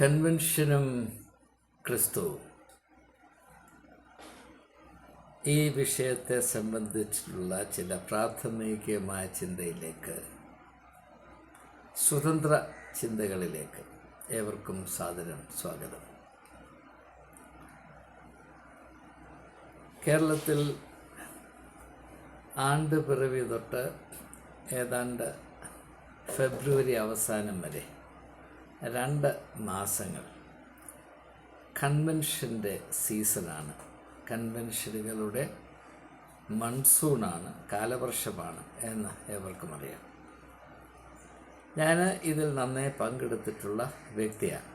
കൺവെൻഷനും ക്രിസ്തുവും. ഈ വിഷയത്തെ സംബന്ധിച്ചിട്ടുള്ള ചില പ്രാഥമികമായ ചിന്തയിലേക്ക് സ്വതന്ത്ര ചിന്തകളിലേക്ക് ഏവർക്കും സാദരം സ്വാഗതം. കേരളത്തിൽ ആണ്ട് പിറവി തൊട്ട് ഏതാണ്ട് ഫെബ്രുവരി അവസാനം വരെ രണ്ട് മാസങ്ങൾ. കൺവെൻഷന്റെ സീസണാണ്. കൺവെൻഷനുകളുടെ മൺസൂണാണ് കാലവർഷമാണ് എന്ന് ഏവർക്കും അറിയാം ഞാൻ ഇതിൽ നന്നേ പങ്കെടുത്തിട്ടുള്ള വ്യക്തിയാണ്.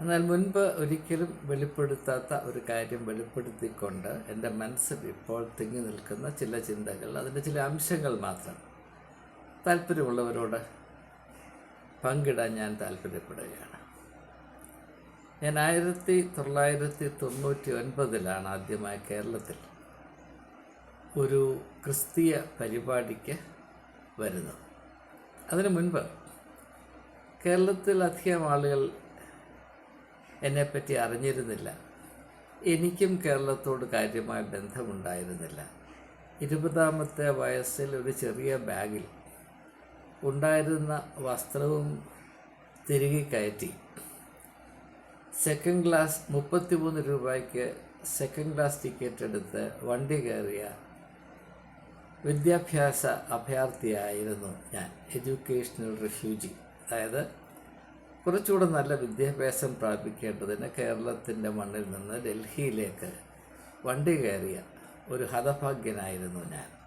എന്നാൽ മുൻപ് ഒരിക്കലും വെളിപ്പെടുത്താത്ത ഒരു കാര്യം വെളിപ്പെടുത്തിക്കൊണ്ട് എന്റെ മനസ്സിൽ ഇപ്പോൾ തിങ്ങി നിൽക്കുന്ന ചില ചിന്തകൾ അതിന്റെ ചില അംശങ്ങൾ മാത്രം താല്പര്യമുള്ളവരോട് പങ്കിടാൻ ഞാൻ താല്പര്യപ്പെടുകയാണ്. ഞാൻ ആയിരത്തി തൊള്ളായിരത്തി തൊണ്ണൂറ്റി ഒൻപതിലാണ് ആദ്യമായി കേരളത്തിൽ ഒരു ക്രിസ്തീയ പരിപാടിക്ക് വരുന്നത്. അതിനു മുൻപ് കേരളത്തിൽ അധികം ആളുകൾ എന്നെപ്പറ്റി അറിഞ്ഞിരുന്നില്ല. എനിക്കും കേരളത്തോട് കാര്യമായ ബന്ധമുണ്ടായിരുന്നില്ല. ഇരുപതാമത്തെ വയസ്സിൽ ഒരു ചെറിയ ബാഗിൽ ഉണ്ടായിരുന്ന വസ്ത്രവും തിരികെ കയറ്റി. സെക്കൻഡ് ക്ലാസ് മുപ്പത്തിമൂന്ന് രൂപയ്ക്ക് സെക്കൻഡ് ക്ലാസ് ടിക്കറ്റ് എടുത്ത് വണ്ടി കയറിയ വിദ്യാഭ്യാസ അഭയാർത്ഥിയായിരുന്നു ഞാൻ എഡ്യൂക്കേഷണൽ റിഫ്യൂജി അതായത് കുറച്ചുകൂടെ നല്ല വിദ്യാഭ്യാസം പ്രാപിക്കേണ്ടതിന് കേരളത്തിന്റെ മണ്ണിൽ നിന്ന് ഡൽഹിയിലേക്ക് വണ്ടി കയറിയ ഒരു ഹതഭാഗ്യനായിരുന്നു ഞാൻ.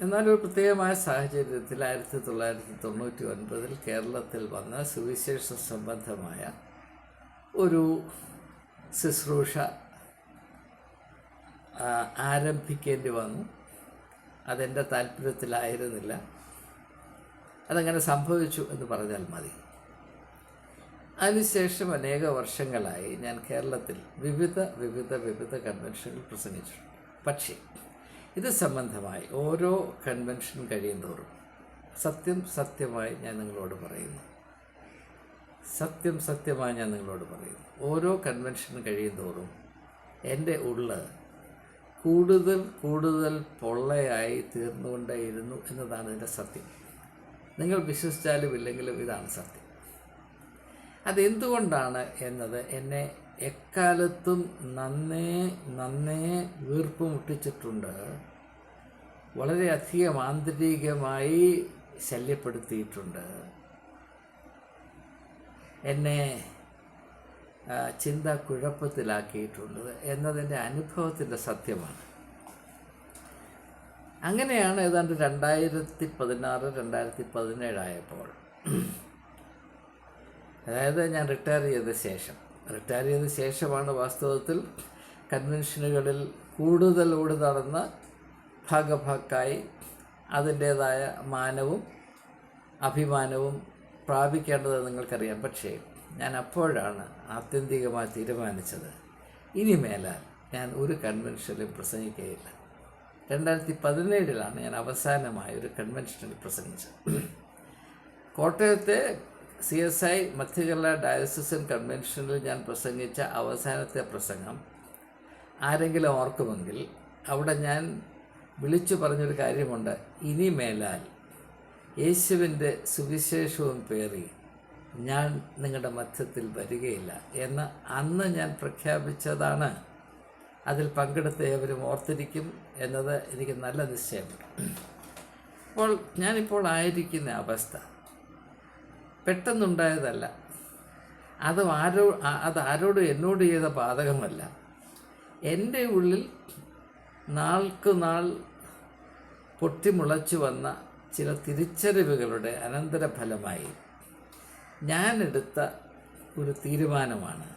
എന്നാൽ ഒരു പ്രത്യേകമായ സാഹചര്യത്തിൽ ആയിരത്തി തൊള്ളായിരത്തി തൊണ്ണൂറ്റി ഒൻപതിൽ കേരളത്തിൽ വന്ന സുവിശേഷ സംബന്ധമായ ഒരു ശുശ്രൂഷ ആരംഭിക്കേണ്ടി വന്നു. അതെന്റെ താല്പര്യത്തിലായിരുന്നില്ല. അതങ്ങനെ സംഭവിച്ചു എന്ന് പറഞ്ഞാൽ മതി. അതിനുശേഷം അനേക വർഷങ്ങളായി ഞാൻ കേരളത്തിൽ വിവിധ വിവിധ വിവിധ കൺവെൻഷനുകൾ പ്രസംഗിച്ചു പക്ഷേ ഇത് സംബന്ധമായി ഓരോ കൺവെൻഷൻ കഴിയുന്തോറും സത്യം സത്യമായി ഞാൻ നിങ്ങളോട് പറയുന്നു. സത്യം സത്യമായി ഞാൻ നിങ്ങളോട് പറയുന്നു. ഓരോ കൺവെൻഷൻ കഴിയുന്തോറും എന്റെ ഉള്ള് കൂടുതൽ കൂടുതൽ പൊള്ളയായി തീർന്നുകൊണ്ടേയിരുന്നു എന്നതാണ് ഇതിന്റെ സത്യം. നിങ്ങൾ വിശ്വസിച്ചാലും ഇല്ലെങ്കിലും ഇതാണ് സത്യം. അതെന്തുകൊണ്ടാണ് എന്നത് എന്നെ എക്കാലത്തും നന്നേ നന്നേ വീർപ്പ് മുട്ടിച്ചിട്ടുണ്ട്. വളരെയധികം ആന്തരികമായി ശല്യപ്പെടുത്തിയിട്ടുണ്ട്. എന്നെ ചിന്ത കുഴപ്പത്തിലാക്കിയിട്ടുണ്ട് എന്നതിന്റെ അനുഭവത്തിന്റെ സത്യമാണ്. അങ്ങനെയാണ് ഏതാണ്ട് രണ്ടായിരത്തി പതിനാറ് രണ്ടായിരത്തി പതിനേഴായപ്പോൾ അതായത് ഞാൻ റിട്ടയർ ചെയ്ത ശേഷം. റിട്ടയർ ചെയ്ത ശേഷമാണ് വാസ്തവത്തിൽ കൺവെൻഷനുകളിൽ കൂടുതൽ ഓടി നടന്ന് ഭാഗഭാക്കായി അതിന്റേതായ മാനവും അഭിമാനവും പ്രാപിക്കേണ്ടത് നിങ്ങൾക്കറിയാം. പക്ഷേ ഞാൻ അപ്പോഴാണ് ആത്യന്തികമായി തീരുമാനിച്ചത്. ഇനി മേലാൽ ഞാൻ ഒരു കൺവെൻഷനിലും പ്രസംഗിക്കുകയില്ല. രണ്ടായിരത്തി പതിനേഴിലാണ് ഞാൻ അവസാനമായി ഒരു കൺവെൻഷനിൽ പ്രസംഗിച്ചത്. കോട്ടയത്തെ സി എസ് ഐ മധ്യകേരള ഡയസിസൻ കൺവെൻഷനിൽ ഞാൻ പ്രസംഗിച്ച അവസാനത്തെ പ്രസംഗം ആരെങ്കിലും ഓർക്കുമെങ്കിൽ അവിടെ ഞാൻ വിളിച്ചു പറഞ്ഞൊരു കാര്യമുണ്ട്. ഇനി മേലാൽ യേശുവിന്റെ സുവിശേഷവും പേറി ഞാൻ നിങ്ങളുടെ മധ്യത്തിൽ വരികയില്ല എന്ന് അന്ന് ഞാൻ പ്രഖ്യാപിച്ചതാണ്. അതിൽ പങ്കെടുത്ത ഏവരും ഓർത്തിരിക്കും എന്നത് എനിക്ക് നല്ല നിശ്ചയമുണ്ട്. അപ്പോൾ ഞാനിപ്പോൾ ആയിരിക്കുന്ന അവസ്ഥ. പെട്ടെന്നുണ്ടായതല്ല. അത് ആരോ അത് ആരോടും എന്നോട് ചെയ്ത ബാധകമല്ല. എന്റെ ഉള്ളിൽ നാൾക്ക് നാൾ പൊട്ടിമുളച്ചു വന്ന ചില തിരിച്ചറിവുകളുടെ അനന്തരഫലമായി ഞാനെടുത്ത ഒരു തീരുമാനമാണ്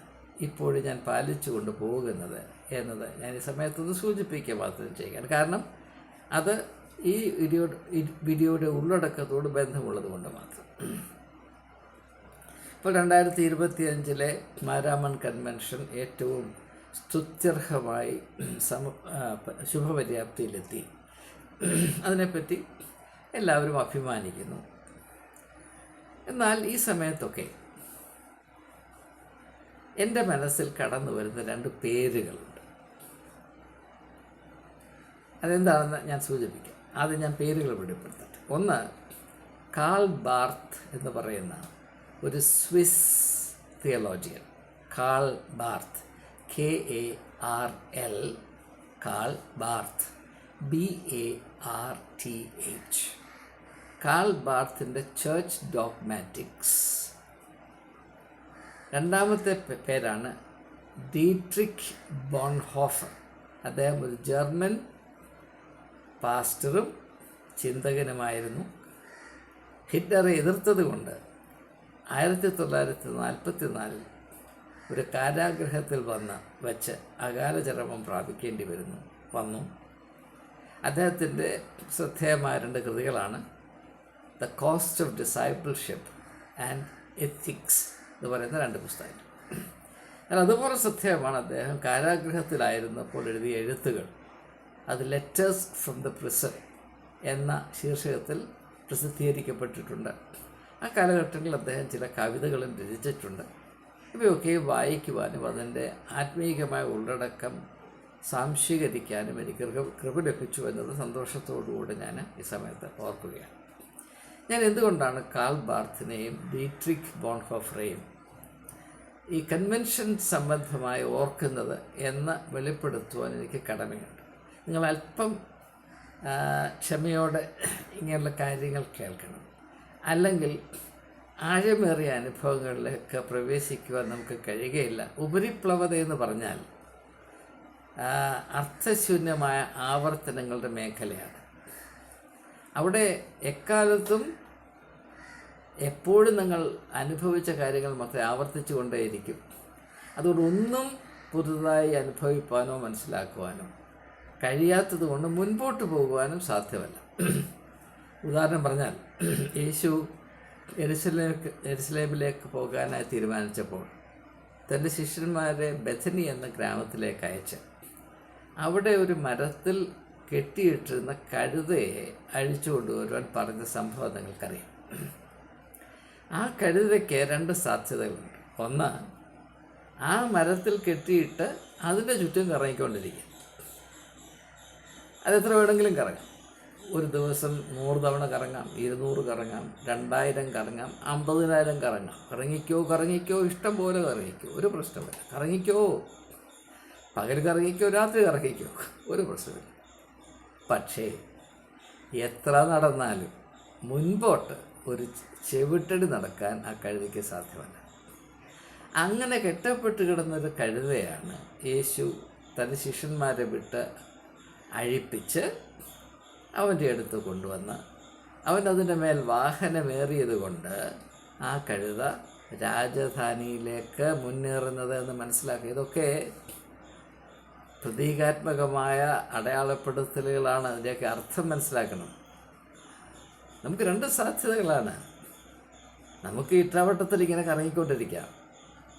ഇപ്പോൾ ഞാൻ പാലിച്ചു കൊണ്ട് പോകുന്നത് എന്നത് ഞാൻ ഈ സമയത്തൊന്ന് സൂചിപ്പിക്കുക മാത്രം ചെയ്യുകയാണ്. കാരണം അത് ഈ വീഡിയോ വീഡിയോയുടെ ഉള്ളടക്കത്തോട് ബന്ധമുള്ളത് കൊണ്ട് മാത്രം. ഇപ്പോൾ രണ്ടായിരത്തി ഇരുപത്തി അഞ്ചിലെ മാരാമൺ കൺവെൻഷൻ ഏറ്റവും സ്തുത്യർഹമായി സമ ശുഭപര്യാപ്തിയിലെത്തി. അതിനെപ്പറ്റി എല്ലാവരും അഭിമാനിക്കുന്നു. എന്നാൽ ഈ സമയത്തൊക്കെ എന്റെ മനസ്സിൽ കടന്നു വരുന്ന രണ്ട് പേരുകളുണ്ട്. അതെന്താണെന്ന് ഞാൻ സൂചിപ്പിക്കാം. ആദ്യം ഞാൻ പേരുകൾ വെളിപ്പെടുത്തട്ടെ. ഒന്ന് കാൾ ബാർത്ത് എന്ന് പറയുന്ന ഒരു Swiss theologian Karl Barth K A R L Karl Barth B A R T H. Karl ബാർത്തിന്റെ church dogmatics. രണ്ടാമത്തെ പേരാണ് ഡീട്രിക് ബോൺഹോഫർ. അദ്ദേഹം ഒരു ജർമ്മൻ പാസ്റ്ററും ചിന്തകനുമായിരുന്നു. ഹിറ്റ്ലറെ എതിർത്തത് കൊണ്ട് ആയിരത്തി തൊള്ളായിരത്തി നാൽപ്പത്തി നാലിൽ ഒരു കാരാഗ്രഹത്തിൽ വന്ന് വച്ച് അകാലചരമം പ്രാപിക്കേണ്ടി വരുന്നു വന്നു. അദ്ദേഹത്തിന്റെ ശ്രദ്ധേയമായ രണ്ട് കൃതികളാണ് the cost of discipleship and ethics എന്ന് പറയുന്ന രണ്ട് പുസ്തകങ്ങൾ. എന്നാൽ അതുപോലെ ശ്രദ്ധേയമാണ് അദ്ദേഹം കാരാഗ്രഹത്തിലായിരുന്നപ്പോൾ എഴുതിയ എഴുത്തുകൾ. അത് ലെറ്റേഴ്സ് ഫ്രം ദ പ്രിസൺ എന്ന ശീർഷകത്തിൽ പ്രസിദ്ധീകരിക്കപ്പെട്ടിട്ടുണ്ട്. ആ കാലഘട്ടങ്ങളിൽ അദ്ദേഹം ചില കവിതകളും രചിച്ചിട്ടുണ്ട്. ഇവയൊക്കെ വായിക്കുവാനും അതിന്റെ ആത്മീയമായ ഉള്ളടക്കം സാംശീകരിക്കാനും എനിക്ക് കൃപ ലഭിച്ചു എന്നത് സന്തോഷത്തോടുകൂടി ഞാൻ ഈ സമയത്ത് ഓർക്കുകയാണ്. ഞാൻ എന്തുകൊണ്ടാണ് കാൾ ബാർത്തിനെയും ഡീട്രിക് ബോൺഹോഫ്രെയും ഈ കൺവെൻഷൻ സംബന്ധമായി ഓർക്കുന്നത് എന്ന് വെളിപ്പെടുത്തുവാൻ എനിക്ക് കടമയുണ്ട്? നിങ്ങൾ അല്പം ക്ഷമയോടെ ഇങ്ങനെയുള്ള കാര്യങ്ങൾ കേൾക്കണം. അല്ലെങ്കിൽ ആഴമേറിയ അനുഭവങ്ങളിലൊക്കെ പ്രവേശിക്കുവാൻ നമുക്ക് കഴിയുകയില്ല. ഉപരിപ്ലവത എന്ന് പറഞ്ഞാൽ അർത്ഥശൂന്യമായ ആവർത്തനങ്ങളുടെ മേഖലയാണ്. അവിടെ എക്കാലത്തും എപ്പോഴും നിങ്ങൾ അനുഭവിച്ച കാര്യങ്ങൾ മാത്രമേ ആവർത്തിച്ചു കൊണ്ടേയിരിക്കും. അതുകൊണ്ട് ഒന്നും പുതുതായി അനുഭവിപ്പാനോ മനസ്സിലാക്കുവാനോ കഴിയാത്തത് കൊണ്ട് മുൻപോട്ട് പോകുവാനും സാധ്യമല്ല. ഉദാഹരണം പറഞ്ഞാൽ യേശു എരുസലേക്ക് എരുസലേമിലേക്ക് പോകാനായി തീരുമാനിച്ചപ്പോൾ തന്റെ ശിഷ്യന്മാരെ ബഥനി എന്ന ഗ്രാമത്തിലേക്ക് അയച്ച്. അവിടെ ഒരു മരത്തിൽ കെട്ടിയിട്ടിരുന്ന കഴുതയെ അഴിച്ചു കൊണ്ടുവരുവാൻ പറഞ്ഞ സംഭവം നിങ്ങൾക്കറിയാം. ആ കഴുതയ്ക്ക് രണ്ട് സാധ്യതകളുണ്ട്. ഒന്ന് ആ മരത്തിൽ കെട്ടിയിട്ട് അതിന്റെ ചുറ്റും കറങ്ങിക്കൊണ്ടിരിക്കും. അതെത്ര വേണമെങ്കിലും കറങ്ങാം. ഒരു ദിവസം നൂറ് തവണ കറങ്ങാം ഇരുന്നൂറ് കറങ്ങാം രണ്ടായിരം കറങ്ങാം അമ്പതിനായിരം കറങ്ങാം. കറങ്ങിക്കോ കറങ്ങിക്കോ ഇഷ്ടം പോലെ കറങ്ങിക്കോ. ഒരു പ്രശ്നമില്ല. കറങ്ങിക്കോ. പകൽ കറങ്ങിക്കോ രാത്രി കറങ്ങിക്കോ. ഒരു പ്രശ്നമില്ല. പക്ഷേ എത്ര നടന്നാലും മുൻപോട്ട് ഒരു ചെവിട്ടടി നടക്കാൻ ആ കഴുതയ്ക്ക് സാധ്യമല്ല. അങ്ങനെ കെട്ടപ്പെട്ട് കിടന്നൊരു കഴുതയാണ് യേശു തന്റെ ശിഷ്യന്മാരെ വിട്ട് അഴിപ്പിച്ച് അവന്റെ അടുത്ത് കൊണ്ടുവന്ന് അവൻ അതിന്റെ മേൽ വാഹനമേറിയത് കൊണ്ട് ആ കഴുത രാജധാനിയിലേക്ക് മുന്നേറുന്നത് എന്ന് മനസ്സിലാക്കി. ഇതൊക്കെ പ്രതീകാത്മകമായ അടയാളപ്പെടുത്തലുകളാണ്. അതിന്റെയൊക്കെ അർത്ഥം മനസ്സിലാക്കണം. നമുക്ക് രണ്ട് സാധ്യതകളാണ്. നമുക്ക് ഇട്ടാവട്ടത്തിൽ ഇങ്ങനെ കറങ്ങിക്കൊണ്ടിരിക്കാം.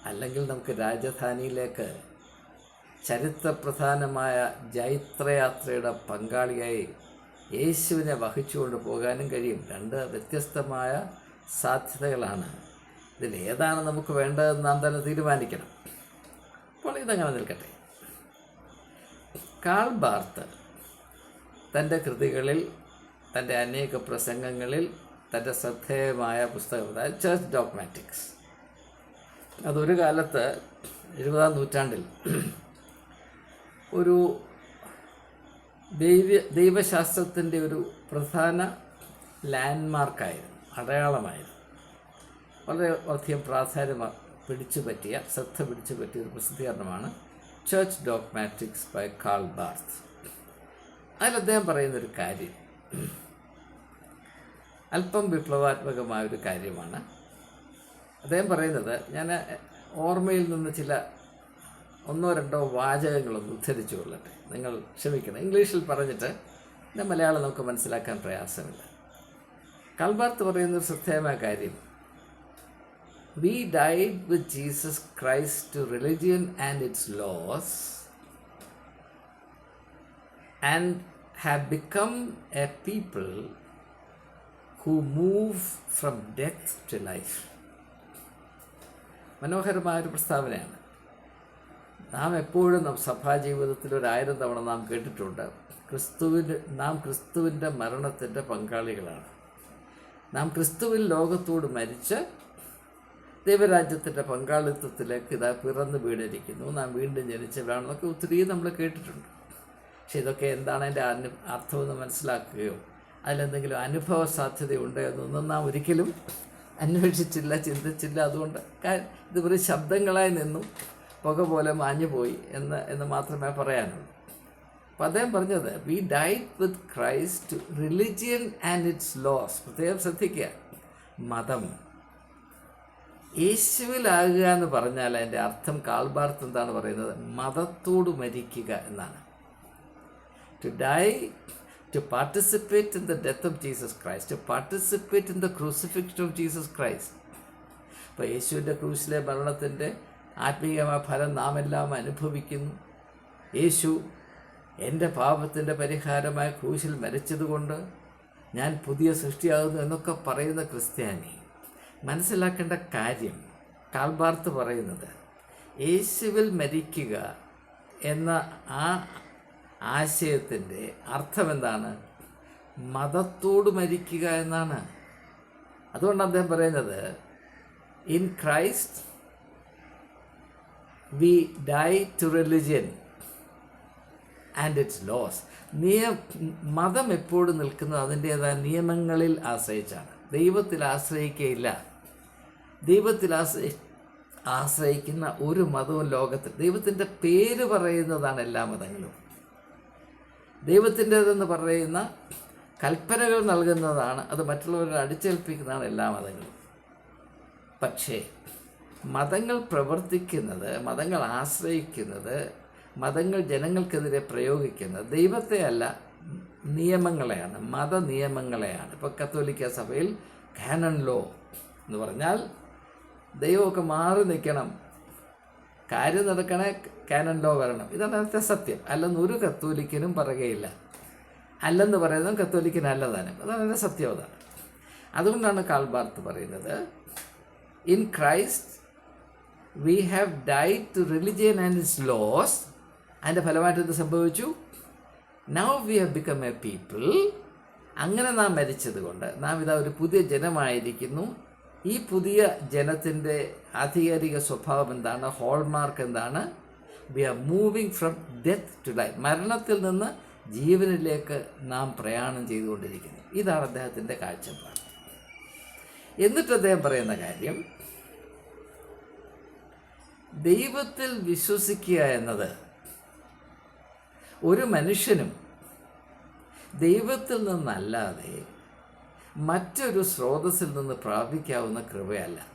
അല്ലെങ്കിൽ നമുക്ക് രാജധാനിയിലേക്ക് ചരിത്രപ്രധാനമായ ജൈത്രയാത്രയുടെ പങ്കാളിയായി യേശുവിനെ വഹിച്ചുകൊണ്ട് പോകാനും കഴിയും. രണ്ട് വ്യത്യസ്തമായ സാധ്യതകളാണ്. ഇതിൽ ഏതാണ് നമുക്ക് വേണ്ടതെന്ന് നാം തന്നെ തീരുമാനിക്കണം. അപ്പോൾ ഇതങ്ങനെ നിൽക്കട്ടെ. കാൾ ബാർത്ത് തന്റെ കൃതികളിൽ തന്റെ അനേക പ്രസംഗങ്ങളിൽ തന്റെ ശ്രദ്ധേയമായ പുസ്തകം അതായത് ചേർച്ച് ഡോക്മാറ്റിക്സ് അതൊരു കാലത്ത് എഴുപതാം നൂറ്റാണ്ടിൽ ഒരു ദൈവ ദൈവശാസ്ത്രത്തിന്റെ ഒരു പ്രധാന ലാൻഡ്മാർക്കായിരുന്നു അടയാളമായിരുന്നു. വളരെ അധികം പ്രാധാന്യം പിടിച്ചു പറ്റിയ ശ്രദ്ധ പിടിച്ചു പറ്റിയ ഒരു പ്രസിദ്ധീകരണമാണ് church dogmatics by Karl Barth അതിൽ അദ്ദേഹം പറയുന്നൊരു കാര്യം അല്പം വിപ്ലവാത്മകമായ ഒരു കാര്യമാണ്. അദ്ദേഹം പറയുന്നത് ഞാൻ ഓർമ്മയിൽ നിന്ന് ചില ഒന്നോ രണ്ടോ വാചകങ്ങളൊന്ന് ഉദ്ധരിച്ചു കൊള്ളട്ടെ. നിങ്ങൾ ക്ഷമിക്കണം. ഇംഗ്ലീഷിൽ പറഞ്ഞിട്ട് എന്റെ മലയാളം നമുക്ക് മനസ്സിലാക്കാൻ പ്രയാസമില്ല. കൽബാർത്ത് പറയുന്ന ഒരു ശ്രദ്ധേയമായ കാര്യം. We died with Jesus Christ to religion and its laws and have become a people who move from death to life മനോഹരമായ ഒരു പ്രസ്താവനയാണ്. നാം എപ്പോഴും നാം സഭാ ജീവിതത്തിൽ ഒരായിരം തവണ നാം കേട്ടിട്ടുണ്ട്. ക്രിസ്തുവിന്റെ നാം ക്രിസ്തുവിന്റെ മരണത്തിന്റെ പങ്കാളികളാണ്. നാം ക്രിസ്തുവിൽ ലോകത്തോട് മരിച്ച് ദൈവരാജ്യത്തിന്റെ പങ്കാളിത്തത്തിലേക്ക് ഇതാ പിറന്ന് വീണിരിക്കുന്നു. നാം വീണ്ടും ജനിച്ചവരാണെന്നൊക്കെ ഒത്തിരി നമ്മൾ കേട്ടിട്ടുണ്ട്. പക്ഷെ ഇതൊക്കെ എന്താണ് അതിന്റെ അനു അർത്ഥമെന്ന് മനസ്സിലാക്കുകയോ അതിലെന്തെങ്കിലും അനുഭവ സാധ്യതയുണ്ടോ എന്നൊന്നും നാം ഒരിക്കലും അന്വേഷിച്ചില്ല ചിന്തിച്ചില്ല. അതുകൊണ്ട് ഇത് വെറും ശബ്ദങ്ങളായി നിന്നും പുക പോലെ മാഞ്ഞു പോയി എന്ന് എന്ന് മാത്രമേ പറയാനുള്ളൂ. അപ്പം അദ്ദേഹം പറഞ്ഞത് we died with Christ religion and its laws പ്രത്യേകം ശ്രദ്ധിക്കുക. മതം. യേശുവിലാകുക എന്ന് പറഞ്ഞാൽ അതിന്റെ അർത്ഥം കാൽബാർത്ത് എന്താണ് പറയുന്നത്? മതത്തോട് മരിക്കുക എന്നാണ്. To die to participate in the death of Jesus Christ to participate in the crucifixion of Jesus Christ അപ്പോൾ യേശുവിന്റെ ക്രൂസിലെ മരണത്തിന്റെ ആത്മീയമായ ഫലം നാം എല്ലാം അനുഭവിക്കുന്നു. യേശു എന്റെ പാപത്തിന്റെ പരിഹാരമായ ക്രൂശിൽ മരിച്ചതുകൊണ്ട് ഞാൻ പുതിയ സൃഷ്ടിയാകുന്നു എന്നൊക്കെ പറയുന്ന ക്രിസ്ത്യാനി മനസ്സിലാക്കേണ്ട കാര്യം കാൽബാർത്ത് പറയുന്നത് യേശുവിൽ മരിക്കുക എന്ന ആ ആശയത്തിന്റെ അർത്ഥം എന്താണ് മതത്തോട് മരിക്കുക എന്നാണ്. അതുകൊണ്ട് അദ്ദേഹം പറയുന്നത് in Christ we die to religion and its laws നിയ മതം എപ്പോഴും നിൽക്കുന്നത് അതിന്റേതായ നിയമങ്ങളിൽ ആശ്രയിച്ചാണ്. ദൈവത്തിൽ ആശ്രയിക്കുകയില്ല ദൈവത്തിൽ ആശ്രയി ആശ്രയിക്കുന്ന ഒരു മതവും ലോകത്തിൽ ദൈവത്തിന്റെ പേര് പറയുന്നതാണ് എല്ലാ മതങ്ങളും. ദൈവത്തിന്റെതെന്ന് പറയുന്ന കൽപ്പനകൾ നൽകുന്നതാണ് അത് മറ്റുള്ളവരെ അടിച്ചേൽപ്പിക്കുന്നതാണ് എല്ലാ മതങ്ങളും. പക്ഷേ മതങ്ങൾ പ്രവർത്തിക്കുന്നത് മതങ്ങൾ ആശ്രയിക്കുന്നത് മതങ്ങൾ ജനങ്ങൾക്കെതിരെ പ്രയോഗിക്കുന്നത് ദൈവത്തെ അല്ല നിയമങ്ങളെയാണ് മത നിയമങ്ങളെയാണ്. ഇപ്പോൾ കത്തോലിക്ക സഭയിൽ കാനൺ ലോ എന്ന് പറഞ്ഞാൽ ദൈവമൊക്കെ മാറി നിൽക്കണം. കാര്യം നടക്കണേ കാനൺ ലോ വരണം. ഇതാണ് അതിനകത്തെ സത്യം. അല്ലെന്ന് ഒരു കത്തോലിക്കനും പറയുകയില്ല. അല്ലെന്ന് പറയുന്നതും കത്തോലിക്കനല്ല താനും അതാണ് അതിന്റെ സത്യം അതാണ് അതുകൊണ്ടാണ് കാൽബാർത്ത് പറയുന്നത് in Christ we have died to religion and its laws അതിന്റെ ഫലമായിട്ട് എന്ത് സംഭവിച്ചു? Now we have become a people അങ്ങനെ നാം മരിച്ചത് കൊണ്ട് നാം ഇതാ ഒരു പുതിയ ജനമായിരിക്കുന്നു. ഈ പുതിയ ജനത്തിന്റെ ആധികാരിക സ്വഭാവം എന്താണ്? ഹോൾമാർക്ക് എന്താണ്? We are moving from death to life മരണത്തിൽ നിന്ന് ജീവനിലേക്ക് നാം പ്രയാണം ചെയ്തുകൊണ്ടിരിക്കുന്നു. ഇതാണ് അദ്ദേഹത്തിന്റെ കാഴ്ചപ്പാട്. എന്നിട്ട് അദ്ദേഹം പറയുന്ന കാര്യം ദൈവത്തിൽ വിശ്വസിക്കുക എന്നത് ഒരു മനുഷ്യനും ദൈവത്തിൽ നിന്നല്ലാതെ മറ്റൊരു സ്രോതസ്സിൽ നിന്ന് പ്രാപിക്കാവുന്ന കൃപയല്ല.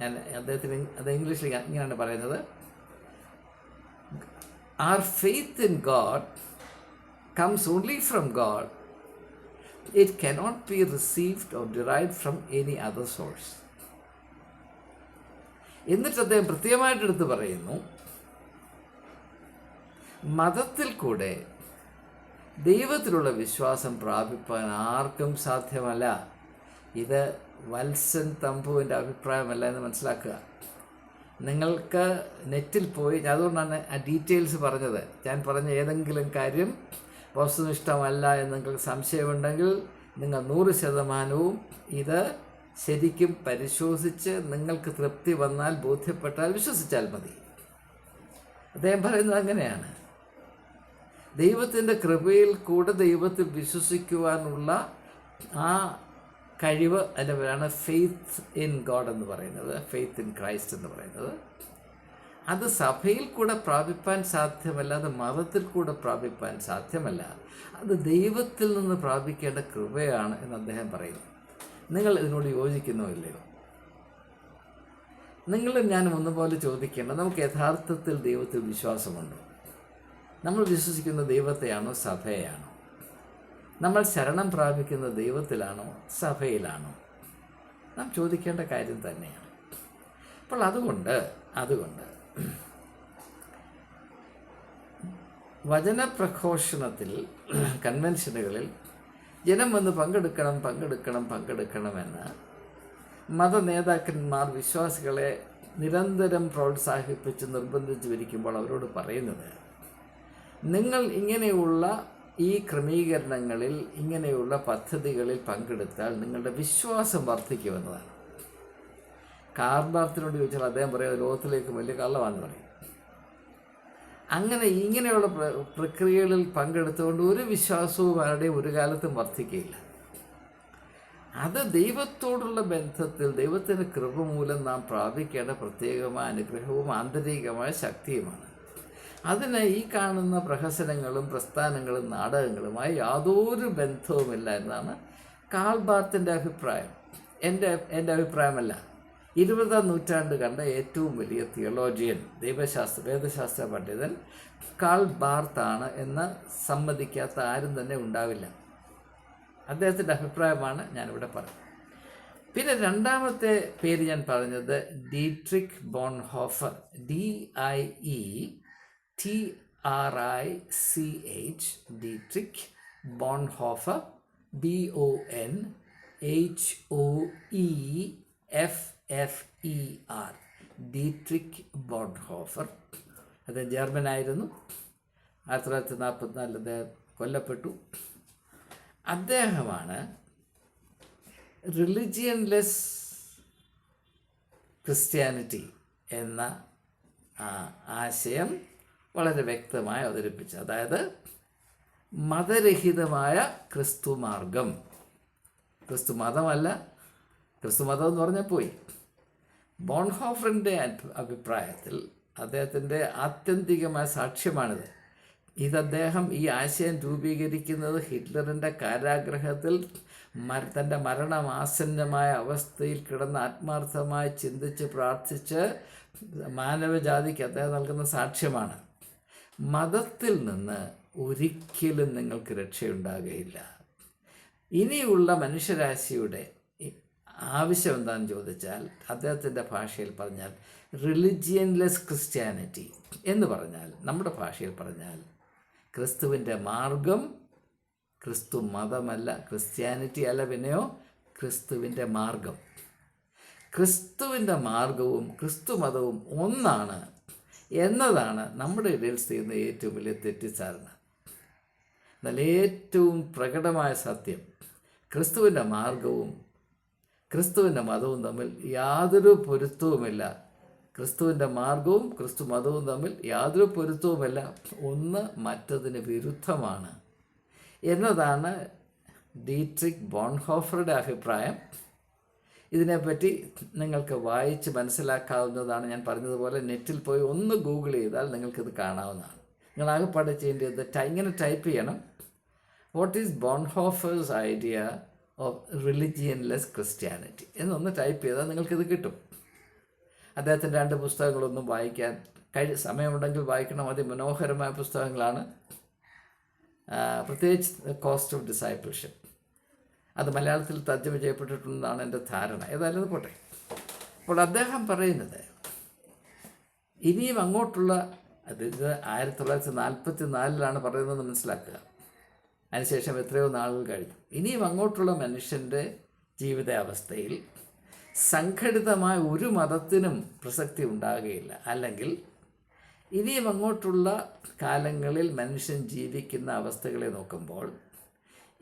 ഞാൻ അദ്ദേഹത്തിന് അത് ഇംഗ്ലീഷിൽ ഇങ്ങനെയാണ് പറയുന്നത്. Our faith in God comes only from God it cannot be received or derived from any other source എന്നിട്ട് അദ്ദേഹം പ്രത്യേകമായിട്ട് എടുത്ത് പറയുന്നു മതത്തിൽ കൂടെ ദൈവത്തിലുള്ള വിശ്വാസം പ്രാപിപ്പാൻ ആർക്കും സാധ്യമല്ല. ഇത് വത്സൻ തമ്പുവിന്റെ അഭിപ്രായമല്ല എന്ന് മനസ്സിലാക്കുക. നിങ്ങൾക്ക് നെറ്റിൽ പോയി അതുകൊണ്ടാണ് ആ ഡീറ്റെയിൽസ് പറഞ്ഞത്. ഞാൻ പറഞ്ഞ ഏതെങ്കിലും കാര്യം വസ്തുനിഷ്ഠമല്ല എന്ന് നിങ്ങൾക്ക് സംശയമുണ്ടെങ്കിൽ നിങ്ങൾ നൂറ് ശതമാനവും ഇത് ശരിക്കും പരിശോധിച്ച് നിങ്ങൾക്ക് തൃപ്തി വന്നാൽ ബോധ്യപ്പെട്ടാൽ വിശ്വസിച്ചാൽ മതി. അദ്ദേഹം പറയുന്നത് അങ്ങനെയാണ്. ദൈവത്തിന്റെ കൃപയിൽ കൂടെ ദൈവത്തിൽ വിശ്വസിക്കുവാനുള്ള ആ കഴിവ് അതിന്റെ പേരാണ് ഫെയ്ത്ത് ഇൻ ഗോഡ് എന്ന് പറയുന്നത് ഫെയ്ത്ത് ഇൻ ക്രൈസ്റ്റ് എന്ന് പറയുന്നത്. അത് സഭയിൽ കൂടെ പ്രാപിപ്പാൻ സാധ്യമല്ല അത് മതത്തിൽ കൂടെ പ്രാപിപ്പാൻ സാധ്യമല്ല. അത് ദൈവത്തിൽ നിന്ന് പ്രാപിക്കേണ്ട കൃപയാണ് എന്ന് അദ്ദേഹം പറയുന്നു. നിങ്ങൾ ഇതിനോട് യോജിക്കുന്നോ ഇല്ലയോ നിങ്ങളും ഞാനും ഒന്നുപോലെ ചോദിക്കേണ്ട നമുക്ക് യഥാർത്ഥത്തിൽ ദൈവത്തിൽ വിശ്വാസമുണ്ടോ. നമ്മൾ വിശ്വസിക്കുന്ന ദൈവത്തെയാണോ സഭയാണോ നമ്മൾ ശരണം പ്രാപിക്കുന്ന ദൈവത്തിലാണോ സഭയിലാണോ? നാം ചോദിക്കേണ്ട കാര്യം തന്നെയാണ്. അപ്പോൾ അതുകൊണ്ട് അതുകൊണ്ട് വചനപ്രഘോഷണത്തിൽ കൺവെൻഷനുകളിൽ ജനം വന്ന് പങ്കെടുക്കണം പങ്കെടുക്കണം പങ്കെടുക്കണമെന്ന് മത നേതാക്കന്മാർ വിശ്വാസികളെ നിരന്തരം പ്രോത്സാഹിപ്പിച്ച് നിർബന്ധിച്ച് വിരിക്കുമ്പോൾ അവരോട് പറയുന്നത് നിങ്ങൾ ഇങ്ങനെയുള്ള ഈ ക്രമീകരണങ്ങളിൽ ഇങ്ങനെയുള്ള പദ്ധതികളിൽ പങ്കെടുത്താൽ നിങ്ങളുടെ വിശ്വാസം വർദ്ധിക്കുമെന്നതാണ്. കാർബാർത്തിനോട് ചോദിച്ചാൽ അദ്ദേഹം പറയുന്നത് ലോകത്തിലേക്ക് വലിയ കള്ളമാണെന്ന് പറയും. അങ്ങനെ ഇങ്ങനെയുള്ള പ്ര- പ്രക്രിയകളിൽ പങ്കെടുത്തുകൊണ്ട് ഒരു വിശ്വാസവും ആരുടെയും ഒരു കാലത്തും വർദ്ധിക്കുകയില്ല അത് ദൈവത്തോടുള്ള ബന്ധത്തിൽ ദൈവത്തിന്റെ കൃപ മൂലം നാം പ്രാപിക്കേണ്ട പ്രത്യേകമായ അനുഗ്രഹവും ആന്തരികമായ ശക്തിയുമാണ്. അതിന് ഈ കാണുന്ന പ്രഹസനങ്ങളും പ്രസ്ഥാനങ്ങളും നാടകങ്ങളുമായി യാതൊരു ബന്ധവുമില്ല എന്നാണ് കാൽബാർത്തിന്റെ അഭിപ്രായം. എന്റെ എന്റെ അഭിപ്രായമല്ല. ഇരുപതാം നൂറ്റാണ്ട് കണ്ട ഏറ്റവും വലിയ തിയോളോജിയൻ ദൈവശാസ്ത്ര വേദശാസ്ത്ര പണ്ഡിതൻ കാൾ ബാർത്താണ് എന്ന് സമ്മതിക്കാത്ത ആരും തന്നെ ഉണ്ടാവില്ല. അദ്ദേഹത്തിന്റെ അഭിപ്രായമാണ് ഞാനിവിടെ പറഞ്ഞത്. പിന്നെ രണ്ടാമത്തെ പേര് ഞാൻ പറഞ്ഞത് Dietrich Bonhoeffer D I E T R I C H Dietrich Bonhoeffer B O N H O E F F E R Dietrich Bonhoeffer അദ്ദേഹം ജർമ്മനായിരുന്നു. ആയിരത്തി തൊള്ളായിരത്തി നാൽപ്പത്തിനാലിൽ അദ്ദേഹം കൊല്ലപ്പെട്ടു. അദ്ദേഹമാണ് റിലിജിയൻലെസ് ക്രിസ്ത്യാനിറ്റി എന്ന ആശയം വളരെ വ്യക്തമായി അവതരിപ്പിച്ചു. അതായത് മതരഹിതമായ ക്രിസ്തു മാർഗം ക്രിസ്തു മതമല്ല ക്രിസ്തു മതം എന്ന് പറഞ്ഞാൽ പോയി. ബോൺഹോഫറിന്റെ അഭിപ്രായത്തിൽ അദ്ദേഹത്തിന്റെ ആത്യന്തികമായ സാക്ഷ്യമാണിത്. ഇത് അദ്ദേഹം ഈ ആശയം രൂപീകരിക്കുന്നത് ഹിറ്റ്ലറിന്റെ കാരാഗ്രഹത്തിൽ മര തന്റെ മരണമാസന്നമായ അവസ്ഥയിൽ കിടന്ന് ആത്മാർത്ഥമായി ചിന്തിച്ച് പ്രാർത്ഥിച്ച് മാനവജാതിക്ക് അദ്ദേഹം നൽകുന്ന സാക്ഷ്യമാണ്. മതത്തിൽ നിന്ന് ഒരിക്കലും നിങ്ങൾക്ക് രക്ഷയുണ്ടാകുകയില്ല ഇനിയുള്ള മനുഷ്യരാശിയുടെ ആവശ്യം എന്താണെന്ന് ചോദിച്ചാൽ അദ്ദേഹത്തിന്റെ ഭാഷയിൽ പറഞ്ഞാൽ റിലിജിയൻലെസ് ക്രിസ്ത്യാനിറ്റി എന്ന് പറഞ്ഞാൽ നമ്മുടെ ഭാഷയിൽ പറഞ്ഞാൽ ക്രിസ്തുവിന്റെ മാർഗം ക്രിസ്തു മതമല്ല ക്രിസ്ത്യാനിറ്റി അല്ല പിന്നെയോ ക്രിസ്തുവിന്റെ മാർഗം. ക്രിസ്തുവിന്റെ മാർഗവും ക്രിസ്തു മതവും ഒന്നാണ് എന്നതാണ് നമ്മുടെ ഇടയിൽ ചെയ്യുന്ന ഏറ്റവും വലിയ തെറ്റിദ്ധാരണ. എന്നാൽ ഏറ്റവും പ്രകടമായ സത്യം ക്രിസ്തുവിന്റെ മാർഗവും ക്രിസ്തുവിന്റെ മതവും തമ്മിൽ യാതൊരു പൊരുത്തവുമില്ല. ക്രിസ്തുവിന്റെ മാർഗവും ക്രിസ്തു മതവും തമ്മിൽ യാതൊരു പൊരുത്തവുമല്ല. ഒന്ന് മറ്റതിന് വിരുദ്ധമാണ്. എന്നതാണ് ഡീട്രിക് ബോൺഹോഫറുടെ അഭിപ്രായം. ഇതിനെപ്പറ്റി നിങ്ങൾക്ക് വായിച്ച് മനസ്സിലാക്കാവുന്നതാണ് ഞാൻ പറഞ്ഞതുപോലെ നെറ്റിൽ പോയി ഒന്ന് ഗൂഗിൾ ചെയ്താൽ നിങ്ങൾക്കിത് കാണാവുന്നതാണ്. നിങ്ങൾ ആകെപ്പാടെ ചെയ്യേണ്ടത് ടൈ- ഇങ്ങനെ ടൈപ്പ് ചെയ്യണം. What is Bonhoeffer's idea religionless Christianity എന്നൊന്ന് ടൈപ്പ് ചെയ്താൽ നിങ്ങൾക്കിത് കിട്ടും. അദ്ദേഹത്തിന്റെ രണ്ട് പുസ്തകങ്ങളൊന്നും വായിക്കാൻ കഴി സമയമുണ്ടെങ്കിൽ വായിക്കണം. അതിമനോഹരമായ പുസ്തകങ്ങളാണ് പ്രത്യേകിച്ച് കോസ്റ്റ് ഓഫ് ഡിസൈപ്പിൾഷിപ്പ് അത് മലയാളത്തിൽ തർജമ ചെയ്യപ്പെട്ടിട്ടുണ്ടെന്നാണ് എന്റെ ധാരണ. ഏതായാലും പോട്ടെ. അപ്പോൾ അദ്ദേഹം പറയുന്നത് ഇനിയും അങ്ങോട്ടുള്ള അത് ആയിരത്തി തൊള്ളായിരത്തി നാൽപ്പത്തി നാലിലാണ് പറയുന്നത് മനസ്സിലാക്കുക. അതിനുശേഷം എത്രയോ നാളുകൾ കഴിഞ്ഞു. ഇനിയും അങ്ങോട്ടുള്ള മനുഷ്യന്റെ ജീവിതാവസ്ഥയിൽ സംഘടിതമായ ഒരു മതത്തിനും പ്രസക്തി ഉണ്ടാകുകയില്ല. അല്ലെങ്കിൽ ഇനിയും അങ്ങോട്ടുള്ള കാലങ്ങളിൽ മനുഷ്യൻ ജീവിക്കുന്ന അവസ്ഥകളെ നോക്കുമ്പോൾ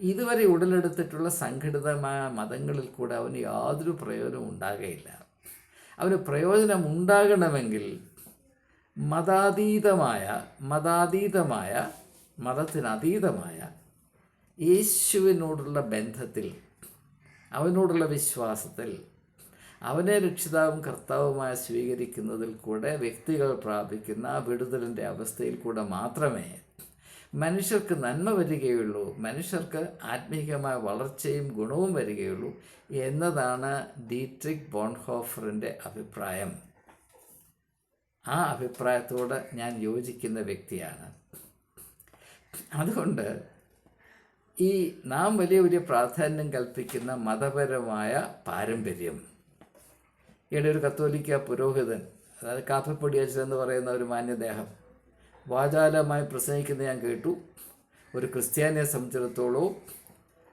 ഇതുവരെ ഉടലെടുത്തിട്ടുള്ള സംഘടിതമായ മതങ്ങളിൽ കൂടെ അവന് യാതൊരു പ്രയോജനവും ഉണ്ടാകുകയില്ല. അവന് പ്രയോജനം ഉണ്ടാകണമെങ്കിൽ മതാതീതമായ മതാതീതമായ മതത്തിനതീതമായ യേശുവിനോടുള്ള ബന്ധത്തിൽ അവനോടുള്ള വിശ്വാസത്തിൽ അവനെ രക്ഷിതാവും കർത്താവുമായി സ്വീകരിക്കുന്നതിൽ കൂടെ വ്യക്തികൾ പ്രാപിക്കുന്ന വിടുതലിന്റെ അവസ്ഥയിൽ കൂടെ മാത്രമേ മനുഷ്യർക്ക് നന്മ വരികയുള്ളൂ മനുഷ്യർക്ക് ആത്മീകമായ വളർച്ചയും ഗുണവും വരികയുള്ളൂ എന്നതാണ് ഡീട്രിക് ബോൺഹോഫറിന്റെ അഭിപ്രായം. ആ അഭിപ്രായത്തോട് ഞാൻ യോജിക്കുന്ന വ്യക്തിയാണ്. അതുകൊണ്ട് ഈ നാം വലിയ വലിയ പ്രാധാന്യം കൽപ്പിക്കുന്ന മതപരമായ പാരമ്പര്യം. ഈയിടെ ഒരു കത്തോലിക്ക പുരോഹിതൻ അതായത് കാപ്പിപ്പൊടി അച്ഛൻ എന്ന് പറയുന്ന ഒരു മാന്യദേഹം വാചാലമായി പ്രസംഗിക്കുന്ന ഞാൻ കേട്ടു. ഒരു ക്രിസ്ത്യാനിയെ സംബന്ധിച്ചിടത്തോളവും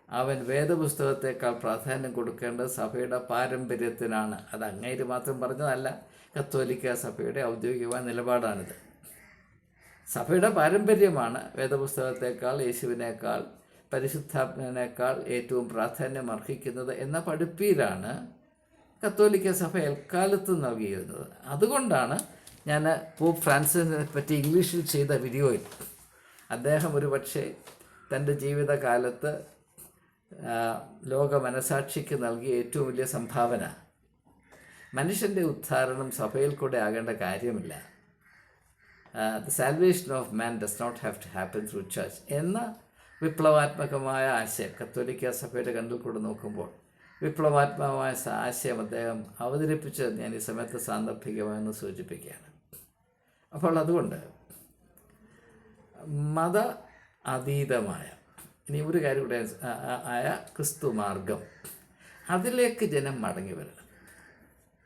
അവൻ വേദപുസ്തകത്തേക്കാൾ പ്രാധാന്യം കൊടുക്കേണ്ടത് സഭയുടെ പാരമ്പര്യത്തിനാണ്. അത് അങ്ങേര് മാത്രം പറഞ്ഞതല്ല കത്തോലിക്ക സഭയുടെ ഔദ്യോഗികമായ നിലപാടാണിത്. സഭയുടെ പാരമ്പര്യമാണ് വേദപുസ്തകത്തേക്കാൾ യേശുവിനേക്കാൾ പരിശുദ്ധാത്മനേക്കാൾ ഏറ്റവും പ്രാധാന്യം അർഹിക്കുന്നത് എന്ന പഠിപ്പിയിലാണ് കത്തോലിക്ക സഭ എൽക്കാലത്ത് നൽകിയിരുന്നത്. അതുകൊണ്ടാണ് ഞാൻ പോപ്പ് ഫ്രാൻസിനെ പറ്റി ഇംഗ്ലീഷിൽ ചെയ്ത വീഡിയോയിൽ അദ്ദേഹം ഒരു പക്ഷേ തന്റെ ജീവിതകാലത്ത് ലോക മനസാക്ഷിക്ക് നൽകിയ ഏറ്റവും വലിയ സംഭാവന. മനുഷ്യന്റെ ഉദ്ധാരണം സഭയിൽ കൂടെ ആകേണ്ട കാര്യമില്ല. The salvation of man does not have to happen through church എന്ന വിപ്ലവാത്മകമായ ആശയം കത്തോലിക്ക സഭയുടെ കണ്ണിൽ നോക്കുമ്പോൾ വിപ്ലവാത്മകമായ ആശയം അദ്ദേഹം അവതരിപ്പിച്ചത് ഞാൻ ഈ സമയത്ത് സാന്ദർഭികമായെന്ന് സൂചിപ്പിക്കുകയാണ്. അപ്പോൾ അതുകൊണ്ട് മത അതീതമായ ഇനി ഒരു കാര്യം കൂടെ ആയ ക്രിസ്തു മാർഗം അതിലേക്ക് ജനം മടങ്ങി വരണം.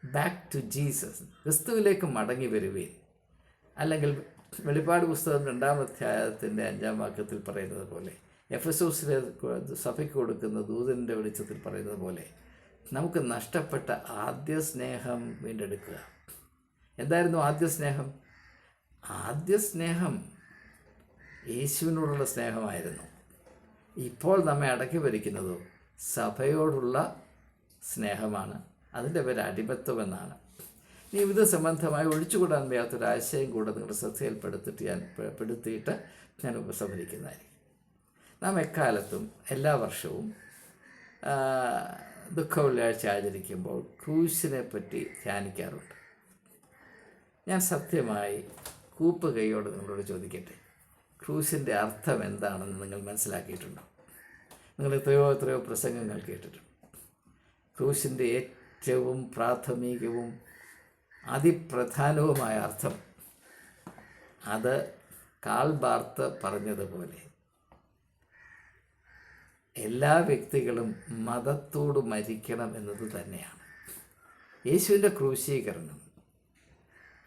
ബാക്ക് ടു ജീസസ് ക്രിസ്തുവിലേക്ക് മടങ്ങി വരുവീൻ. അല്ലെങ്കിൽ വെളിപ്പാട് പുസ്തകം രണ്ടാം അധ്യായത്തിന്റെ അഞ്ചാം വാക്യത്തിൽ പറയുന്നത് പോലെ എഫ് എസ് ഒസിലെ സഭയ്ക്ക് കൊടുക്കുന്ന ദൂതന്റെ വെളിച്ചത്തിൽ പറയുന്നത് പോലെ നമുക്ക് നഷ്ടപ്പെട്ട ആദ്യ സ്നേഹം വീണ്ടെടുക്കുക. എന്തായിരുന്നു ആദ്യ സ്നേഹം? ആദ്യ സ്നേഹം യേശുവിനോടുള്ള സ്നേഹമായിരുന്നു. ഇപ്പോൾ നമ്മെ അടക്കി ഭരിക്കുന്നത് സഭയോടുള്ള സ്നേഹമാണ്. അതിന്റെ പേര് അടിമത്വം എന്നാണ്. ജീവിത സംബന്ധമായി ഒഴിച്ചുകൂടാൻ വയ്യാത്തൊരാശയം കൂടെ നിങ്ങളുടെ ശ്രദ്ധയിൽപ്പെടുത്തിട്ട് ഞാൻ പെടുത്തിയിട്ട് ഞാൻ ഉപസംഹരിക്കുന്നതായിരിക്കും. നാം എക്കാലത്തും എല്ലാ വർഷവും ദുഃഖ വെള്ളിയാഴ്ച ആചരിക്കുമ്പോൾ ക്രൂശിനെ പറ്റി ധ്യാനിക്കാറുണ്ട്. ഞാൻ സത്യമായി കൂപ്പ് കൈയോട് നിങ്ങളോട് ചോദിക്കട്ടെ? ക്രൂശിന്റെ അർത്ഥം എന്താണെന്ന് നിങ്ങൾ മനസ്സിലാക്കിയിട്ടുണ്ടോ? നിങ്ങൾ എത്രയോ എത്രയോ പ്രസംഗങ്ങൾ കേട്ടിട്ടുണ്ട്. ക്രൂശിന്റെ ഏറ്റവും പ്രാഥമികവും അതിപ്രധാനവുമായ അർത്ഥം അത് കാൾബാർത്ത് പറഞ്ഞതുപോലെ എല്ലാ വ്യക്തികളും മതത്തോട് മരിക്കണം എന്നത് തന്നെയാണ്. യേശുവിന്റെ ക്രൂശീകരണം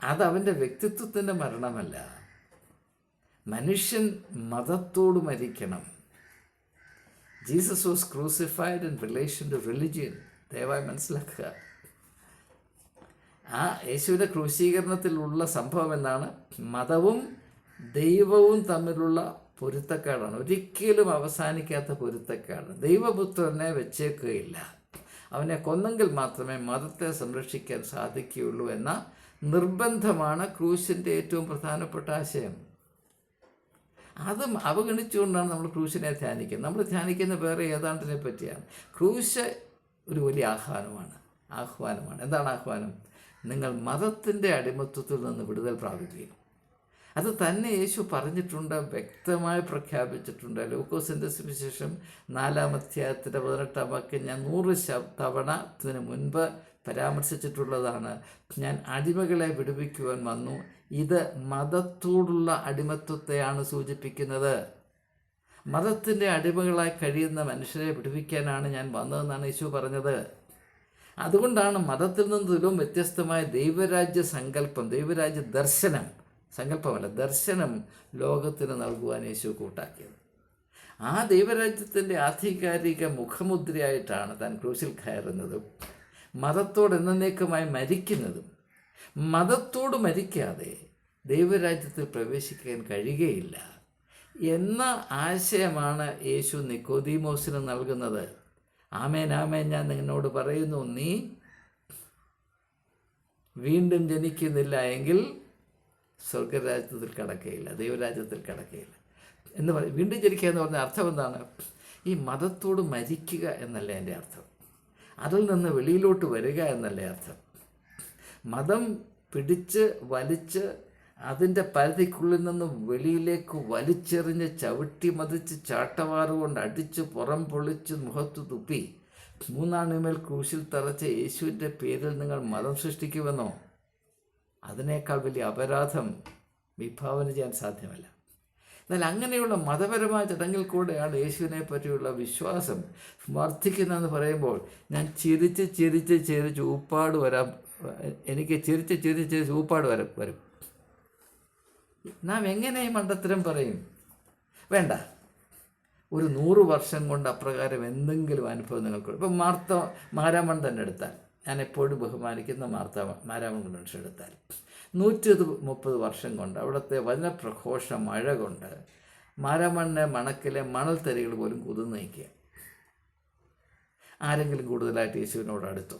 അതവന്റെ വ്യക്തിത്വത്തിന്റെ മരണമല്ല. മനുഷ്യൻ മതത്തോട് മരിക്കണം. Jesus was crucified in relation to religion. ദയവായി മനസ്സിലാക്കുക. ആ യേശുവിന്റെ ക്രൂശീകരണത്തിലുള്ള സംഭവം എന്നാണ് മതവും ദൈവവും തമ്മിലുള്ള പൊരുത്തക്കേടാണ്. ഒരിക്കലും അവസാനിക്കാത്ത പൊരുത്തക്കേടാണ്. ദൈവപുത്രനെ വെച്ചേക്കുകയില്ല. അവനെ കൊന്നെങ്കിൽ മാത്രമേ മതത്തെ സംരക്ഷിക്കാൻ സാധിക്കുകയുള്ളൂ എന്ന നിർബന്ധമാണ് ക്രൂശിന്റെ ഏറ്റവും പ്രധാനപ്പെട്ട ആശയം. അതും അവഗണിച്ചുകൊണ്ടാണ് നമ്മൾ ക്രൂശിനെ ധ്യാനിക്കുന്നത്. നമ്മൾ ധ്യാനിക്കുന്ന വേറെ ഏതാണ്ടിനെ പറ്റിയാണ്. ക്രൂശ് ഒരു വലിയ ആഹ്വാനമാണ്. ആഹ്വാനമാണ്. എന്താണ് ആഹ്വാനം? നിങ്ങൾ മതത്തിന്റെ അടിമത്വത്തിൽ നിന്ന് വിടുതൽ പ്രാപിക്കുകയും അത് തന്നെ യേശു പറഞ്ഞിട്ടുണ്ട് വ്യക്തമായി പ്രഖ്യാപിച്ചിട്ടുണ്ട്. ലൂക്കോസിന്റെ സുവിശേഷം നാലാം അധ്യായത്തിന്റെ പതിനെട്ടാം വാക്യം ഞാൻ നൂറ് തവണ ഇതിന് മുൻപ് പരാമർശിച്ചിട്ടുള്ളതാണ്. ഞാൻ അടിമകളെ വിടുവിക്കുവാൻ വന്നു. ഇത് മതത്തോടുള്ള അടിമത്വത്തെയാണ് സൂചിപ്പിക്കുന്നത്. മതത്തിന്റെ അടിമകളായി കഴിയുന്ന മനുഷ്യരെ വിടുവിക്കാനാണ് ഞാൻ വന്നതെന്നാണ് യേശു പറഞ്ഞത്. അതുകൊണ്ടാണ് മതത്തിൽ നിന്ന് വ്യത്യസ്തമായ ദൈവരാജ്യ സങ്കല്പം ദൈവരാജ്യ ദർശനം സങ്കല്പമല്ല ദർശനം ലോകത്തിന് നൽകുവാൻ യേശു കൂട്ടാക്കിയത്. ആ ദൈവരാജ്യത്തിന്റെ ആധികാരിക മുഖമുദ്രയായിട്ടാണ് താൻ ക്രൂശിൽ കയറുന്നതും മതത്തോട് എന്നേക്കുമായി മരിക്കുന്നതും. മതത്തോട് മരിക്കാതെ ദൈവരാജ്യത്തിൽ പ്രവേശിക്കാൻ കഴിയുകയില്ല എന്ന ആശയമാണ് യേശു നിക്കോദീമോസിന് നൽകുന്നത്. ആമേൻ ആമേൻ ഞാൻ നിന്നോട് പറയുന്നു നീ വീണ്ടും ജനിക്കുന്നില്ല എങ്കിൽ സ്വർഗരാജ്യത്തിൽ കടക്കുകയില്ല ദൈവരാജ്യത്തിൽ കടക്കുകയില്ല എന്ന് പറയും വീണ്ടും ജനിക്കുക എന്ന് പറഞ്ഞ അർത്ഥം എന്താണ്? ഈ മതത്തോട് മരിക്കുക എന്നല്ലേ എന്റെ അർത്ഥം. അതിൽ നിന്ന് വെളിയിലോട്ട് വരിക എന്നല്ലേ അർത്ഥം. മതം പിടിച്ച് വലിച്ച് അതിന്റെ പരിധിക്കുള്ളിൽ നിന്ന് വെളിയിലേക്ക് വലിച്ചെറിഞ്ഞ് ചവിട്ടി മതിച്ച് ചാട്ടവാറുകൊണ്ട് അടിച്ച് പുറം പൊളിച്ച് മുഖത്ത് തുപ്പി മൂന്നാണിമേൽ ക്രൂശിൽ തറച്ച യേശുവിന്റെ പേരിൽ നിങ്ങൾ മതം സൃഷ്ടിക്കുമെന്നോ? അതിനേക്കാൾ വലിയ അപരാധം വിഭാവന ചെയ്യാൻ സാധ്യമല്ല. എന്നാൽ അങ്ങനെയുള്ള മതപരമായ ചടങ്ങിൽ കൂടെയാണ് യേശുവിനെ പറ്റിയുള്ള വിശ്വാസം വർദ്ധിക്കുന്നതെന്ന് പറയുമ്പോൾ ഞാൻ ചിരിച്ച് ചിരിച്ച് ചിരിച്ച് ഊപ്പാട് വരാൻ എനിക്ക് ചിരിച്ച് ചിരിച്ച് ചിരിച്ച് ഊപ്പാട് വര വരും. നാം എങ്ങനെ മണ്ടത്തരം പറയും? വേണ്ട. ഒരു നൂറ് വർഷം കൊണ്ട് അപ്രകാരം എന്തെങ്കിലും അനുഭവം നിങ്ങൾക്ക് ഇപ്പം മാർത്ത മാരാമൺ തന്നെ എടുത്താൽ. ഞാൻ എപ്പോഴും ബഹുമാനിക്കുന്ന മാർത്ത മാരാമൻ കൺവെൻഷൻ എടുത്താൽ നൂറ്റി മുപ്പത് വർഷം കൊണ്ട് അവിടുത്തെ വനപ്രഘോഷ മഴ കൊണ്ട് മാരാമണ്ണിന്റെ മണക്കിലെ മണൽത്തരികൾ പോലും കുതിർന്ന് നയിക്കുക ആരെങ്കിലും കൂടുതലായിട്ട് യേശുവിനോട് അടുത്തു?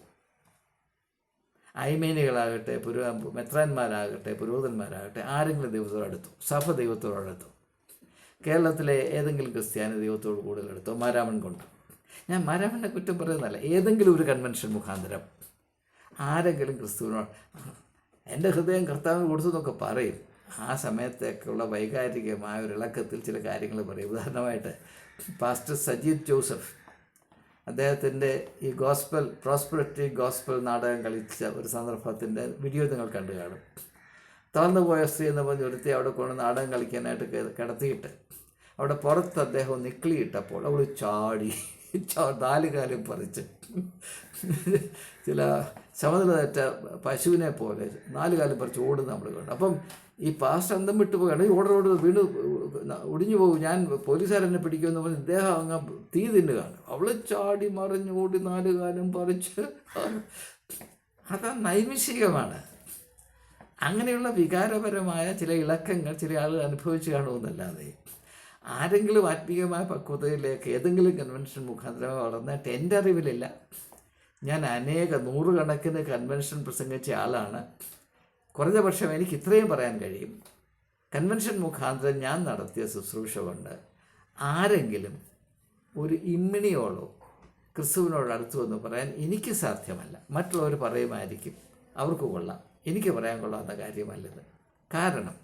ഐമേനികളാകട്ടെ പുരോ മെത്രാന്മാരാകട്ടെ പുരോഹിതന്മാരാകട്ടെ ആരെങ്കിലും ദൈവത്തോട് അടുത്തു? സഭ ദൈവത്തോട് അടുത്തു? കേരളത്തിലെ ഏതെങ്കിലും ക്രിസ്ത്യാനി ദൈവത്തോട് കൂടുതൽ അടുത്തോ? മാരാമൺ കൊണ്ട്. ഞാൻ മരവനെ കുറ്റം പറയുന്നതല്ല. ഏതെങ്കിലും ഒരു കൺവെൻഷൻ മുഖാന്തരം ആരെങ്കിലും ക്രിസ്തുവിനോട് എന്റെ ഹൃദയം കർത്താവിന് കൊടുത്തു എന്നൊക്കെ പറയും. ആ സമയത്തേക്കുള്ള വൈകാരികമായ ഒരു ഇളക്കത്തിൽ ചില കാര്യങ്ങൾ പറയും. ഉദാഹരണമായിട്ട് പാസ്റ്റർ സജീദ് ജോസഫ് അദ്ദേഹത്തിന്റെ ഈ ഗോസ്പൽ പ്രോസ്പെറിറ്റി ഗോസ്പൽ നാടകം കളിച്ച ഒരു സന്ദർഭത്തിന്റെ വീഡിയോ നിങ്ങൾ കണ്ടു കാണും. തളർന്നു പോയ സ്ത്രീ എന്ന് പറഞ്ഞ് ഒരുത്തി അവിടെ കൊണ്ട് നാടകം കളിക്കാനായിട്ട് കിടത്തിയിട്ട് അവിടെ പുറത്ത് അദ്ദേഹം നിക്കിളിയിട്ടപ്പോൾ അവൾ ചാടി. നാല് കാലം പറിച്ച്. ചില ചമതല തെറ്റ പശുവിനെ പോലെ നാല് കാലം പറിച്ച് ഓടുന്ന നമ്മൾ കണ്ടു. അപ്പം ഈ പാസ്റ്റ് അന്തം വിട്ടു പോകണം ഈ ഓർഡർ വീണ് ഒടിഞ്ഞു പോകും. ഞാൻ പോലീസുകാരനെ പിടിക്കുമെന്ന് പറഞ്ഞ് ഇദ്ദേഹം അങ്ങ് തീ തിന്നുകയാണ് അവൾ ചാടി മറിഞ്ഞ് ഓടി നാല് കാലം പറിച്ച്. അതാ നൈമിഷികമാണ്. അങ്ങനെയുള്ള വികാരപരമായ ചില ഇളക്കങ്ങൾ ചില ആളുകൾ അനുഭവിച്ചു കാണുമെന്നല്ലാതെ ആരെങ്കിലും ആത്മീയമായ പക്വതയിലേക്ക് ഏതെങ്കിലും കൺവെൻഷൻ മുഖാന്തരം വളർന്നിട്ട് എന്റെ അറിവിലില്ല. ഞാൻ അനേക നൂറുകണക്കിന് കൺവെൻഷൻ പ്രസംഗിച്ച ആളാണ്. കുറഞ്ഞ പക്ഷം എനിക്ക് ഇത്രയും പറയാൻ കഴിയും. കൺവെൻഷൻ മുഖാന്തരം ഞാൻ നടത്തിയ ശുശ്രൂഷ കൊണ്ട് ആരെങ്കിലും ഒരു ഇമ്മിണിയോളോ ക്രിസ്തുവിനോട് അടുത്തു എന്ന് പറയാൻ എനിക്ക് സാധ്യമല്ല. മറ്റുള്ളവർ പറയുമായിരിക്കും. അവർക്ക് കൊള്ളാം. എനിക്ക് പറയാൻ കൊള്ളാത്ത കാര്യമല്ലത്. കാരണം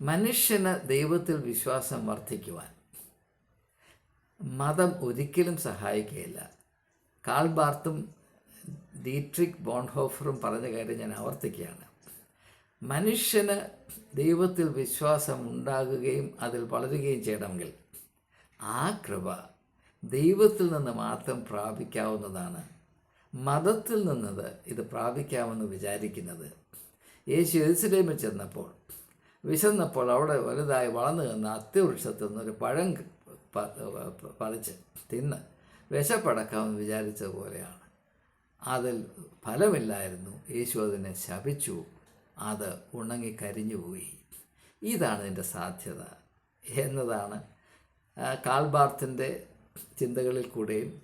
മനുഷ്യന് ദൈവത്തിൽ വിശ്വാസം വർദ്ധിക്കുവാൻ മതം ഒരിക്കലും സഹായിക്കുകയില്ല. കാൾബാർത്തും ഡീട്രിക് ബോൺഹോഫറും പറഞ്ഞ കാര്യം ഞാൻ ആവർത്തിക്കുകയാണ്. മനുഷ്യന് ദൈവത്തിൽ വിശ്വാസം ഉണ്ടാകുകയും അതിൽ വളരുകയും ചെയ്യണമെങ്കിൽ ആ കൃപ ദൈവത്തിൽ നിന്ന് മാത്രം പ്രാപിക്കാവുന്നതാണ്. മതത്തിൽ നിന്നത് ഇത് പ്രാപിക്കാമെന്ന് വിചാരിക്കുന്നത്. യേശു എരുസലേമിൽ ചെന്നപ്പോൾ വിശന്നപ്പോൾ അവിടെ വലുതായി വളർന്നു നിന്ന അത്യവൃക്ഷത്തിൽ നിന്നൊരു പഴം പറിച്ച് തിന്ന് വിശപ്പടക്കാമെന്ന് വിചാരിച്ച പോലെയാണ്. അതിൽ ഫലമില്ലായിരുന്നു. യേശു അതിനെ ശപിച്ചു. അത് ഉണങ്ങി കരിഞ്ഞുപോയി ഇതാണ് ഇതിന്റെ സാധ്യത എന്നതാണ് കാൽബാർത്തിന്റെ ചിന്തകളിൽ കൂടെയും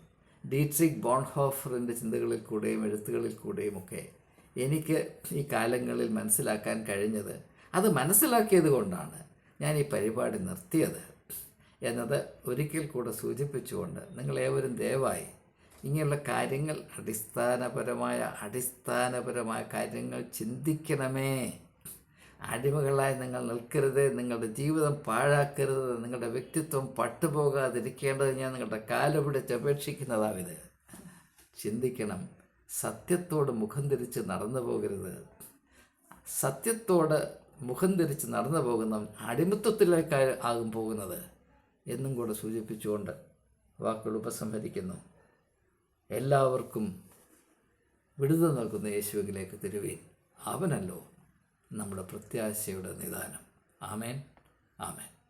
ഡീട്രിക് ബോൺഹോഫറിന്റെ ചിന്തകളിൽ കൂടെയും എഴുത്തുകളിൽ കൂടെയും ഒക്കെ എനിക്ക് ഈ കാലങ്ങളിൽ മനസ്സിലാക്കാൻ കഴിഞ്ഞത് അത് മനസ്സിലാക്കിയത് കൊണ്ടാണ് ഞാൻ ഈ പരിപാടി നിർത്തിയത് എന്നത് ഒരിക്കൽ കൂടെ സൂചിപ്പിച്ചുകൊണ്ട് നിങ്ങളേവരും ദയവായി ഇങ്ങനെയുള്ള കാര്യങ്ങൾ അടിസ്ഥാനപരമായ അടിസ്ഥാനപരമായ കാര്യങ്ങൾ ചിന്തിക്കണമേ. അടിമകളായി നിങ്ങൾ നിൽക്കരുത് നിങ്ങളുടെ ജീവിതം പാഴാക്കരുത് നിങ്ങളുടെ വ്യക്തിത്വം പട്ടുപോകാതിരിക്കേണ്ടത് ഞാൻ നിങ്ങളുടെ കാൽ പിടിച്ച് അപേക്ഷിക്കുന്നതാവിത് ചിന്തിക്കണം സത്യത്തോട് മുഖം തിരിച്ച് നടന്നു പോകരുത് സത്യത്തോട് മുഖം തിരിച്ച് നടന്നു പോകുന്ന അടിമത്വത്തിലേക്ക് ആകും പോകുന്നത് എന്നും കൂടെ സൂചിപ്പിച്ചുകൊണ്ട് വാക്കുകൾ ഉപസംഹരിക്കുന്നു. എല്ലാവർക്കും വിടുതൽ നൽകുന്ന യേശുവിലേക്ക് തിരുവീൻ. അവനല്ലോ നമ്മുടെ പ്രത്യാശയുടെ നിദാനം. ആമേൻ. ആമേൻ.